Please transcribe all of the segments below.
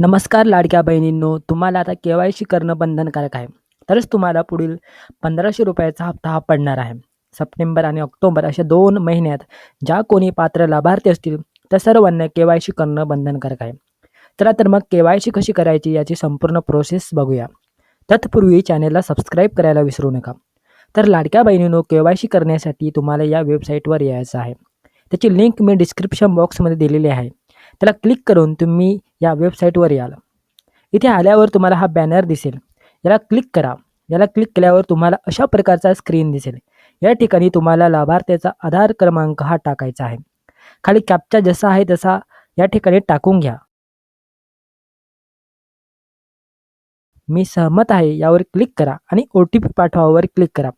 नमस्कार लाडक्या बहिणींनो तुम्हाला आता के वाय सी करणं बंधनकारक आहे. तरच तुम्हाला पुढील पंधराशे रुपयाचा हप्ता हा पडणार आहे. सप्टेंबर आणि ऑक्टोबर अशा दोन महिन्यात ज्या कोणी पात्र लाभार्थी असतील त्या सर्वांना के वाय सी करणं बंधनकारक आहे. चला तर मग के वाय सी कशी करायची याची संपूर्ण प्रोसेस बघूया. तत्पूर्वी चॅनेलला सबस्क्राईब करायला विसरू नका. तर लाडक्या बहिणींनो के वाय सी करण्यासाठी तुम्हाला या वेबसाईटवर यायचं आहे. त्याची लिंक मी डिस्क्रिप्शन बॉक्समध्ये दिलेली आहे. त्याला क्लिक करून तुम्ही या वेबसाईटवर याल. इथे आल्यावर तुम्हाला हा बॅनर दिसेल. याला क्लिक करा. याला क्लिक केल्यावर तुम्हाला अशा प्रकारचा स्क्रीन दिसेल. या ठिकाणी तुम्हाला लाभार्थ्याचा आधार क्रमांक हा टाकायचा आहे. खाली कॅपचा जसा आहे तसा या ठिकाणी टाकून घ्या. मी सहमत आहे यावर क्लिक करा आणि ओ टी पी पाठवावर क्लिक करा.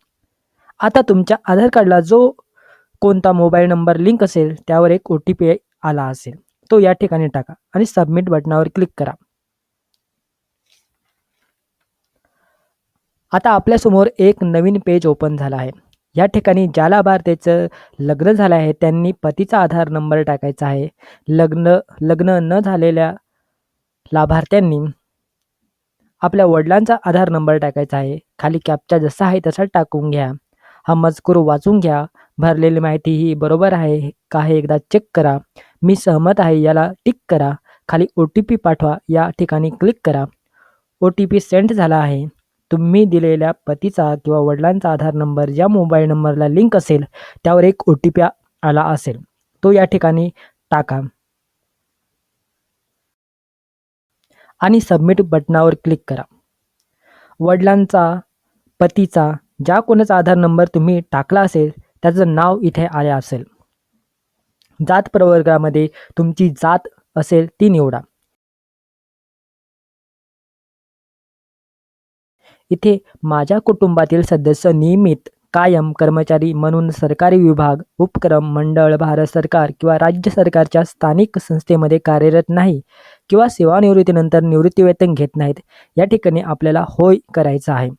आता तुमच्या आधार कार्डला जो कोणता मोबाईल नंबर लिंक असेल त्यावर एक ओ टी पी आला असेल. तो या ठिकाणी टाका आणि सबमिट बटनावर क्लिक करा. आता आपल्यासमोर एक नवीन पेज ओपन झाला आहे. या ठिकाणी ज्या भारतेचं लग्न झालं आहे त्यांनी पतीचा आधार नंबर टाकायचा आहे. लग्न लग्न न झालेल्या लाभार्थ्यांनी आपल्या वडिलांचा आधार नंबर टाकायचा आहे. खाली कॅपचा जसा आहे तसा टाकून घ्या. हा मजकूर वाचून घ्या. भरलेली माहिती ही बरोबर आहे का हे एकदा चेक करा. मी सहमत आहे याला टिक करा. खाली ओ टी पी पाठवा या ठिकाणी क्लिक करा. ओ टी पी सेंड झाला आहे. तुम्ही दिलेल्या पतीचा किंवा वडिलांचा आधार नंबर ज्या मोबाईल नंबरला लिंक असेल त्यावर एक ओ टी पी आला असेल. तो या ठिकाणी टाका. आणि सबमिट बटनावर क्लिक करा. वडिलांचा पतीचा ज्या कोणाचा आधार नंबर तुम्ही टाकला असेल त्याचं नाव इथे आले असेल. जात प्रवर्गामध्ये तुमची जात असेल ती निवडा. इथे माझ्या कुटुंबातील सदस्य नियमित कायम कर्मचारी म्हणून सरकारी विभाग उपक्रम मंडळ भारत सरकार किंवा राज्य सरकारच्या स्थानिक संस्थेमध्ये कार्यरत नाही किंवा सेवानिवृत्तीनंतर निवृत्तीवेतन घेत नाहीत. या ठिकाणी आपल्याला होय करायचं आहे.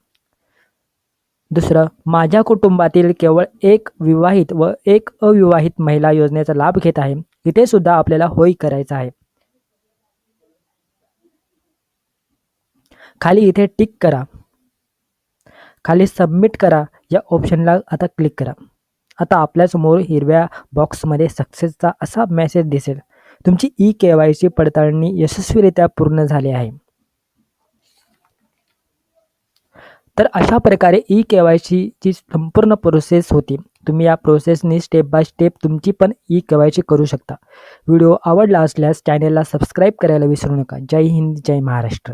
दुसरं माझ्या कुटुंबातील केवळ एक विवाहित व एक अविवाहित महिला योजनेचा लाभ घेत आहे. इथे सुद्धा आपल्याला होय करायचं आहे. खाली इथे टिक करा. खाली सबमिट करा. या ऑप्शनला आता क्लिक करा. आता आपल्यासमोर हिरव्या बॉक्समध्ये सक्सेसचा असा मेसेज दिसेल. तुमची ई के वाय सी पडताळणी यशस्वीरित्या पूर्ण झाली आहे. तर अशा प्रकारे ई के वाय सीची संपूर्ण प्रोसेस होती. तुम्ही या प्रोसेसनी स्टेप बाय स्टेप तुमची पण ई के वाय सी करू शकता. व्हिडिओ आवडला असल्यास चॅनेलला सबस्क्राईब करायला विसरू नका. जय हिंद जय महाराष्ट्र.